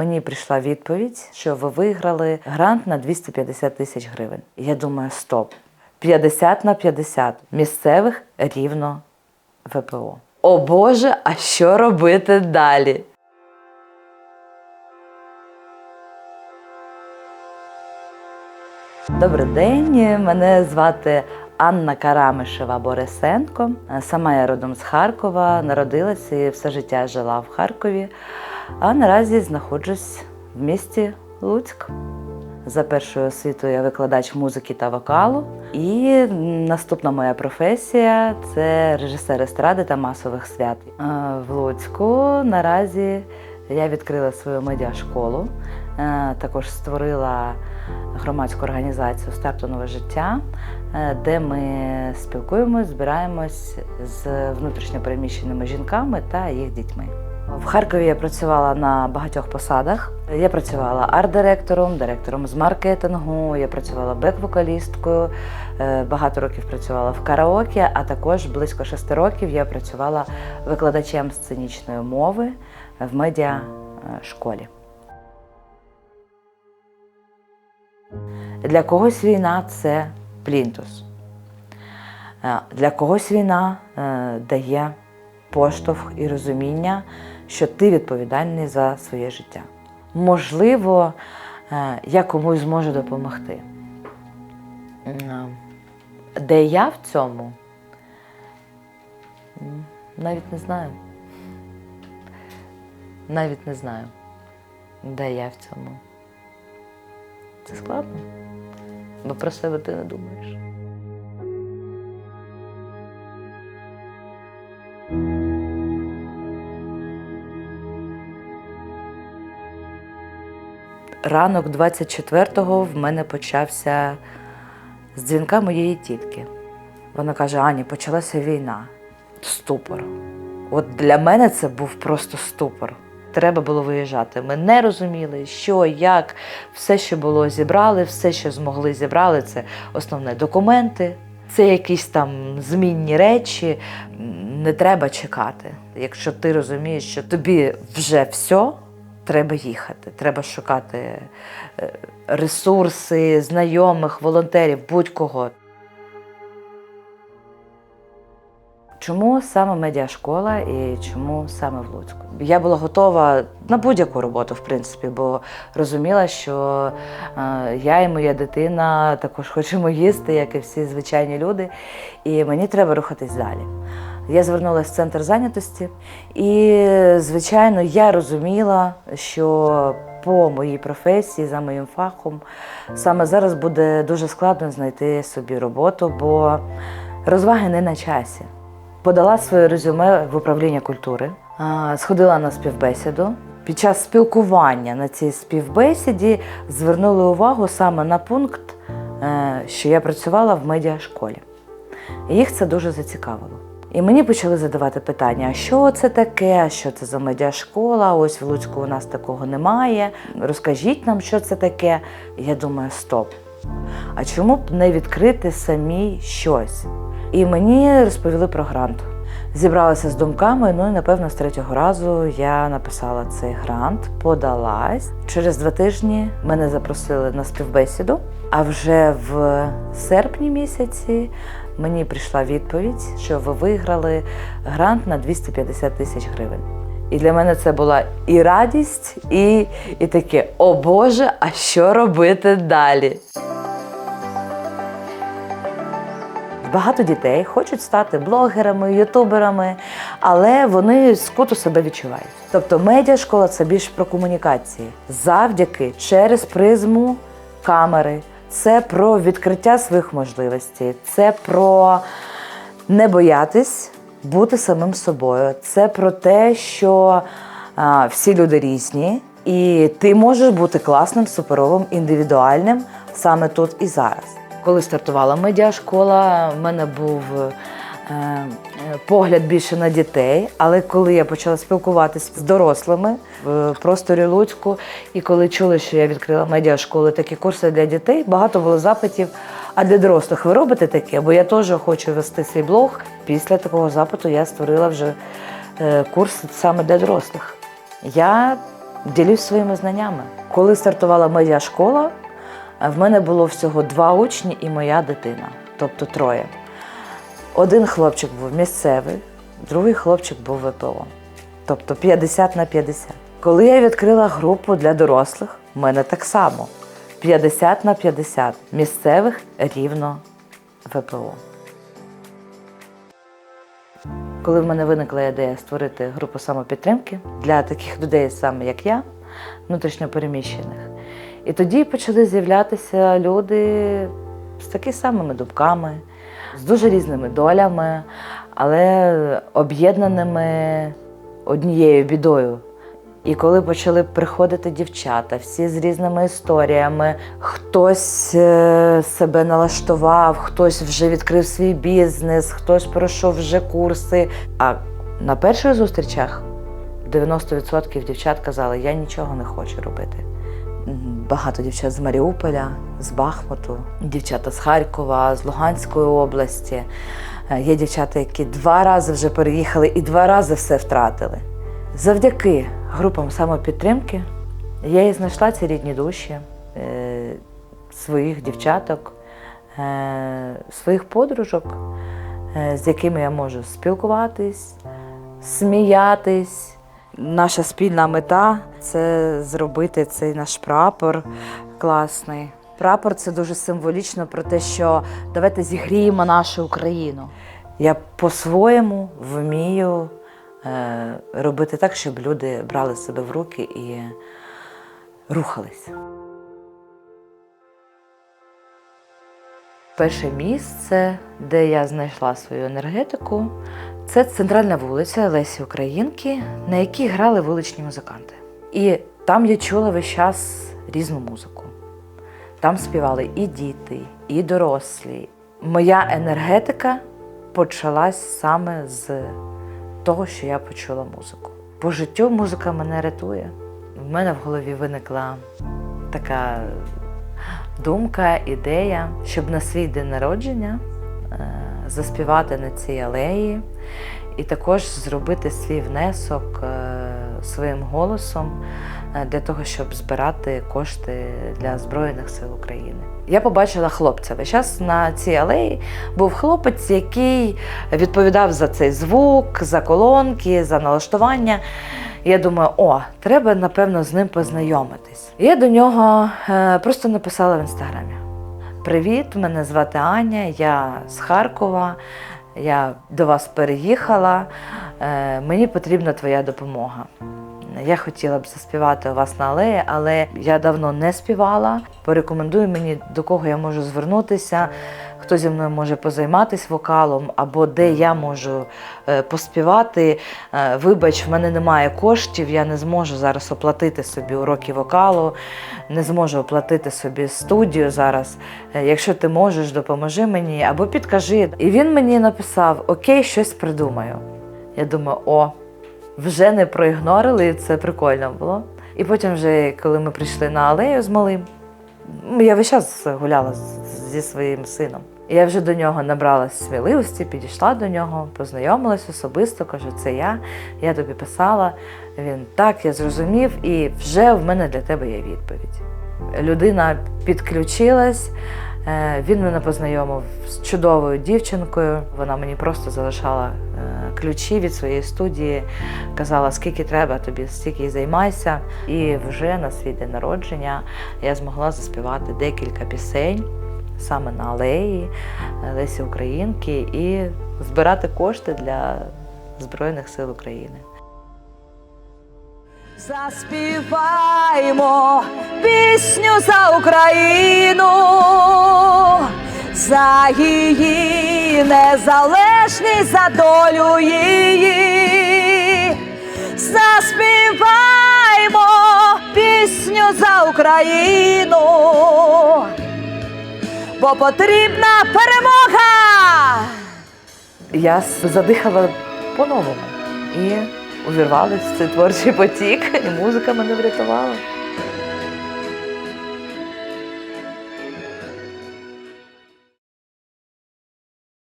мені прийшла відповідь, що ви виграли грант на 250 тисяч гривень. Я думаю, стоп. 50 на 50 місцевих рівно ВПО. О Боже, а що робити далі? Добрий день, мене звати Анна Карамишева Борисенко. Сама я родом з Харкова, народилася і все життя жила в Харкові, а наразі знаходжусь в місті Луцьк. За першою освітою я викладач музики та вокалу. І наступна моя професія це режисер естради та масових свят. В Луцьку наразі я відкрила свою медіашколу, також створила громадську організацію Старту нове життя, е, де ми спілкуємось, збираємось з внутрішньопереміщеними жінками та їх дітьми. В Харкові я працювала на багатьох посадах. Я працювала арт-директором, директором з маркетингу, я працювала бек-вокалісткою, е, багато років працювала в караоке, а також близько шести років я працювала викладачем сценічної мови в медіа е. Для когось війна це плінтус. Е, Для когось війна е, дає поштовх і розуміння, що ти відповідальний за своє життя. Можливо, е, я комусь зможу допомогти. Де я в цьому? Навіть не знаю. Навіть не знаю, де я в цьому. Це складно, бо про себе ти не думаєш. Ранок 24-го в мене почався з дзвінка моєї тітки. Вона каже: Ані, почалася війна. Ступор. От для мене це був просто ступор. Треба було виїжджати. Ми не розуміли, що, як, все, що було, зібрали, все, що змогли зібрали, це основне документи, це якісь там змінні речі. Не треба чекати. Якщо ти розумієш, що тобі вже все, треба їхати. Треба шукати е, ресурси, знайомих, волонтерів, будь-кого. Чому саме медіашкола і чому саме в Луцьку? Я була готова на будь-яку роботу, в принципі, бо розуміла, що е, я і моя дитина також хочемо їсти, як і всі звичайні люди, і мені треба рухатись далі. Я звернулася в центр зайнятості, і, звичайно, я розуміла, що по моїй професії, за моїм фахом, саме зараз буде дуже складно знайти собі роботу, бо розваги не на часі. Подала своє резюме в управління культури, сходила на співбесіду. Під час спілкування на цій співбесіді звернули увагу саме на пункт, е, що я працювала в медіашколі. Їх це дуже зацікавило. І мені почали задавати питання: що це таке, що це за медіашкола? Ось в Луцьку у нас такого немає. Розкажіть нам, що це таке. Я думаю, стоп. А чому б не відкрити самій щось? І мені розповіли про грант. Зібралася з думками, ну і напевно з третього разу я написала цей грант, подалась. Через два тижні мене запросили на співбесіду. А вже в серпні місяці мені прийшла відповідь, що ви виграли грант на 250 тисяч гривень. І для мене це була і радість, і, і таке: о Боже, а що робити далі? Багато дітей хочуть стати блогерами, ютуберами, але вони скуто себе відчувають. Тобто медіашкола це більш про комунікації завдяки через призму камери. Це про відкриття своїх можливостей, це про не боятись бути самим собою. Це про те, що а, всі люди різні, і ти можеш бути класним, суперовим, індивідуальним саме тут і зараз. Коли стартувала медіашкола, в мене був погляд більше на дітей. Але коли я почала спілкуватися з дорослими в просторі Луцьку, і коли чули, що я відкрила медіашколи, такі курси для дітей, багато було запитів. А для дорослих ви робите таке? Бо я теж хочу вести свій блог. Після такого запиту я створила вже е, курс саме для дорослих. Я ділюсь своїми знаннями. Коли стартувала медіашкола, е, в мене було всього два учні і моя дитина, тобто троє. Один хлопчик був місцевий, другий хлопчик був ВПО, тобто 50 на 50. Коли я відкрила групу для дорослих, в мене так само 50 на 50 місцевих рівно ВПО. Коли в мене виникла ідея створити групу самопідтримки для таких людей, саме як я, внутрішньопереміщених, і тоді почали з'являтися люди з такими самими думками, з дуже різними долями, але об'єднаними однією бідою. І коли почали приходити дівчата, всі з різними історіями, хтось е, себе налаштував, хтось вже відкрив свій бізнес, хтось пройшов вже курси. А на перших зустрічах 90% дівчат казали, я нічого не хочу робити. Багато дівчат з Маріуполя, з Бахмуту, дівчата з Харкова, з Луганської області. Е, Є дівчата, які два рази вже переїхали і два рази все втратили. Завдяки групам самопідтримки я і знайшла ці рідні душі е, своїх дівчаток, е, своїх подружок, з якими я можу спілкуватись, сміятись. Наша спільна мета це зробити цей наш прапор класний. Прапор це дуже символічно про те, що давайте зігріємо нашу Україну. Я по-своєму вмію е, робити так, щоб люди брали себе в руки і рухались. Перше місце, де я знайшла свою енергетику, це центральна вулиця Лесі Українки, на якій грали вуличні музиканти. І там я чула весь час різну музику. Там співали і діти, і дорослі. Моя енергетика почалась саме з того, що я почула музику. По життю музика мене рятує. В мене в голові виникла така думка, ідея, щоб на свій день народження е, заспівати на цій алеї і також зробити свій внесок е, своїм голосом е, для того, щоб збирати кошти для Збройних сил України. Я побачила хлопця. Весь час на цій алеї був хлопець, який відповідав за цей звук, за колонки, за налаштування. Я думаю, о, треба напевно з ним познайомитись. Я до нього е, просто написала в інстаграмі: Привіт, мене звати Аня, я з Харкова, я до вас переїхала. е, Мені потрібна твоя допомога. Я хотіла б заспівати у вас на алеї, але я давно не співала. Порекомендуй мені, до кого я можу звернутися, хто зі мною може позайматися вокалом, або де я можу е, поспівати. Е, Вибач, в мене немає коштів, я не зможу зараз оплатити собі уроки вокалу, не зможу оплатити собі студію зараз. Е, Якщо ти можеш, допоможи мені або підкажи. І він мені написав: Окей, щось придумаю. Я думаю, о, вже не проігнорили, це прикольно було. І потім, вже, коли ми прийшли на алею з малим, я весь час гуляла зі своїм сином. Я вже до нього набралась сміливості, підійшла до нього, познайомилась особисто, кажу, це я, я тобі писала. Він так, я зрозумів, і вже в мене для тебе є відповідь. Людина підключилась, він мене познайомив з чудовою дівчинкою. Вона мені просто залишала е, ключі від своєї студії, казала, скільки треба тобі, стільки займайся. І вже на свій день народження я змогла заспівати декілька пісень саме на алеї е, Лесі Українки і збирати кошти для Збройних сил України. Заспіваймо пісню за Україну, за її незалежність, за долю її. Заспіваймо пісню за Україну, бо потрібна перемога. Я задихала по-новому і увірвалась в цей творчий потік, і музика мене врятувала.